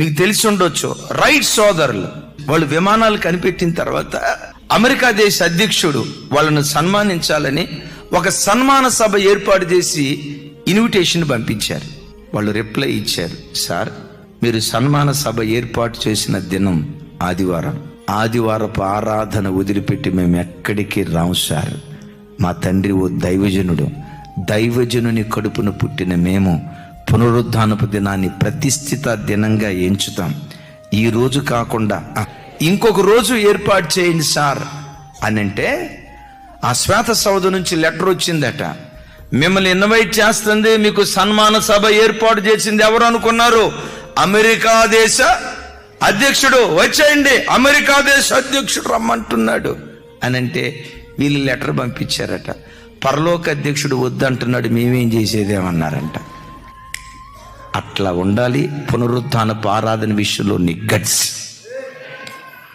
మీకు తెలిసి ఉండొచ్చు. రైట్ సోదరులు వాళ్ళు విమానాలు కనిపెట్టిన తర్వాత అమెరికా దేశ అధ్యక్షుడు వాళ్ళను సన్మానించాలని ఒక సన్మాన సభ ఏర్పాటు చేసి ఇన్విటేషన్ పంపించారు. వాళ్ళు రిప్లై ఇచ్చారు. సార్ మీరు సన్మాన సభ ఏర్పాటు చేసిన దినం ఆదివారం. ఆదివారపు ఆరాధన వదిలిపెట్టి మేము ఎక్కడికి రాము సార్. మా తండ్రి ఓ దైవజనుడు. దైవజనుని కడుపున పుట్టిన మేము పునరుద్ధానపు దినాన్ని ప్రతిష్ఠిత దినంగా ఎంచుతాం. ఈ రోజు కాకుండా ఇంకొక రోజు ఏర్పాటు చేయండి సార్ అని అంటే ఆ శ్వేత సౌధ నుంచి లెటర్ వచ్చిందట. మిమ్మల్ని ఇన్వైట్ చేస్తుంది మీకు సన్మాన సభ ఏర్పాటు చేసింది ఎవరు అనుకున్నారు? అమెరికా దేశ అధ్యక్షుడు వచ్చేయండి అమెరికా దేశ అధ్యక్షుడు రమ్మంటున్నాడు. అని అంటే వీళ్ళు లెటర్ పంపించారట. పరలోక అధ్యక్షుడు వద్దంటున్నాడు మేమేం చేసేదేమన్నారంట అట్లా ఉండాలి. పునరుత్థానపు ఆరాధన విషయంలో నీ గట్స్